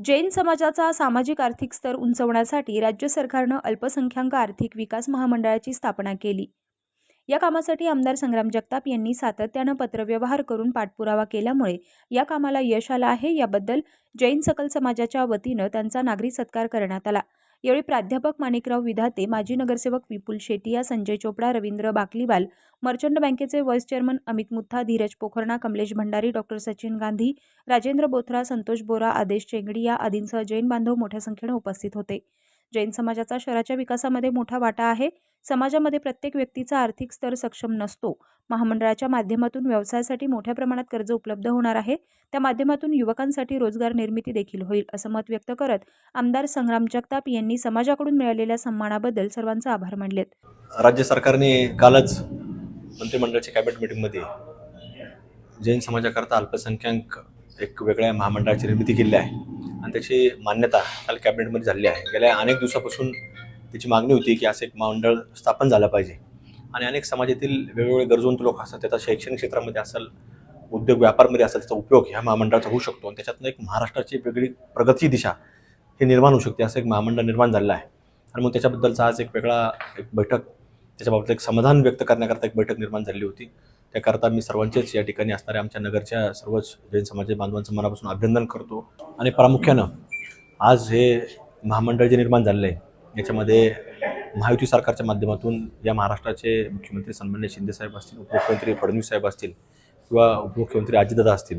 जैन समाजाचा सामाजिक आर्थिक स्तर उंचवण्यासाठी राज्य सरकारनं अल्पसंख्याक आर्थिक विकास महामंडळाची स्थापना केली. या कामासाठी आमदार संग्राम जगताप यांनी सातत्यानं पत्रव्यवहार करून पाठपुरावा केल्यामुळे या कामाला यश आलं आहे. याबद्दल जैन सकल समाजाच्या वतीनं त्यांचा नागरी सत्कार करण्यात आला. यावेळी प्राध्यापक माणिकराव विधाते माजी नगरसेवक विपुल शेटिया संजय चोपडा रवींद्र बाकलीवाल मर्चंट बँकेचे vice chairman Amit Mutha Dheeraj Pokharna Kamlesh Bhandari doctor Sachin Gandhi Rajendra Bothra Santosh Bora Adesh Chengadiya आदींसह जैन बांधव मोठ्या संख्येने उपस्थित होते. जैन समाजाचा शहराच्या विकासामध्ये मोठा वाटा आहे. समाजामध्ये प्रत्येक व्यक्तीचा आर्थिक स्तर सक्षम नसतो. महामंडळाच्या माध्यमातून व्यवसायासाठी मोठ्या प्रमाणात कर्ज उपलब्ध होणार आहे. त्या माध्यमातून युवकांसाठी रोजगार निर्मिती देखील होईल असं मत व्यक्त करत आमदार संग्राम जगताप यांनी समाजाकडून मिळालेल्या सन्मानाबद्दल सर्वांचे आभार मानलेत. राज्य सरकारने कालच मंत्रिमंडळाच्या कॅबिनेट मिटिंगमध्ये जैन समाजाकरता अल्पसंख्याक एक वेगळ्या महामंडळाची निर्मिती केली आहे. आणि त्याची मान्यता काल कॅबिनेटमध्ये झालेली आहे. गेल्या अनेक दिवसापासून त्याची मागणी होती की असं एक महामंडळ स्थापन झालं पाहिजे. आणि अनेक समाजातील वेगवेगळे गरजवंत लोक असतात त्याचा शैक्षणिक क्षेत्रामध्ये असेल उद्योग व्यापारमध्ये असेल त्याचा उपयोग ह्या महामंडळाचा होऊ शकतो. आणि त्याच्यातनं एक महाराष्ट्राची वेगळी प्रगती दिशा हे निर्माण होऊ शकते असं एक महामंडळ निर्माण झालेलं आहे. आणि मग त्याच्याबद्दलचा आज एक वेगळा एक बैठक त्याच्याबाबत एक समाधान व्यक्त करण्याकरता एक बैठक निर्माण झाली होती. त्याकरता मी सर्वांचेच या ठिकाणी असणाऱ्या आमच्या नगरच्या सर्वच जैन समाज बांधवांचं मनापासून अभिनंदन करतो. आणि प्रामुख्यानं आज हे महामंडळ जे निर्माण झालेलं आहे याच्यामध्ये महायुती सरकारच्या माध्यमातून या महाराष्ट्राचे मुख्यमंत्री सन्मान्य शिंदेसाहेब असतील उपमुख्यमंत्री फडणवीस साहेब असतील किंवा उपमुख्यमंत्री अजितदादा असतील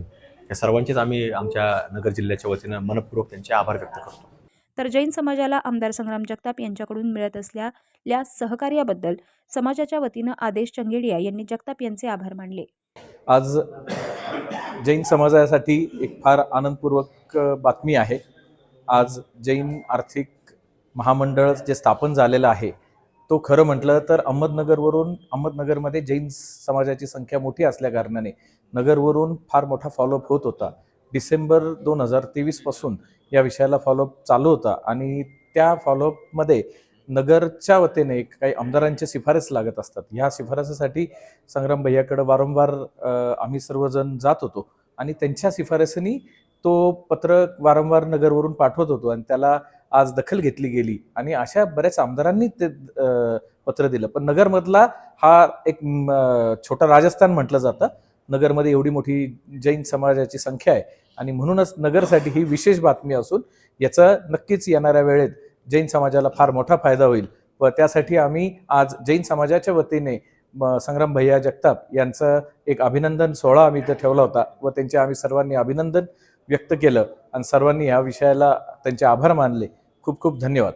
या सर्वांचेच आम्ही आमच्या नगर जिल्ह्याच्या वतीनं मनपूर्वक त्यांचे आभार व्यक्त करतो. तर जैन समाजाला आमदार संग्राम जगताप यांच्याकडून मिळत असलेल्या सहकार्याबद्दल समाजाच्या वतीनं आदेश चंगेडिया यांनी जगताप यांचे आभार मानले. आज जैन समाजासाठी एक फार आनंदपूर्वक बातमी आहे. आज जैन आर्थिक महामंडळ जे स्थापन झालेलं आहे तो खरं म्हटलं तर अहमदनगरवरून अहमदनगरमध्ये जैन समाजाची संख्या मोठी असल्या कारणाने नगरवरून फार मोठा फॉलोअप होत होता. डिसेंबर दोन हजार तेवीसपासून या विषयाला फॉलोअप चालू होता. आणि त्या फॉलोअपमध्ये नगरच्या वतीने काही आमदारांच्या शिफारस लागत असतात. ह्या शिफारसीसाठी संग्राम भैयाकडे वारंवार आम्ही सर्वजण जात होतो. आणि त्यांच्या शिफारसीने तो पत्र वारंवार नगरवरून पाठवत होतो आणि त्याला आज दखल घेतली गेली. आणि अशा बऱ्याच आमदारांनी ते पत्र दिलं. पण नगरमधला हा एक छोटा राजस्थान म्हटलं जातं. नगरमध्ये एवढी मोठी जैन समाजाची संख्या आहे. आणि म्हणूनच नगरसाठी ही विशेष बातमी असून याचा नक्कीच येणाऱ्या वेळेत जैन समाजाला फार मोठा फायदा होईल. व त्यासाठी आम्ही आज जैन समाजाच्या वतीने म, संग्राम भैया जगताप यांचं एक अभिनंदन सोहळा आम्ही इथं ठेवला होता व त्यांचे आम्ही सर्वांनी अभिनंदन व्यक्त केलं. आणि सर्वांनी ह्या विषयाला त्यांचे आभार मानले. खूप खूप धन्यवाद.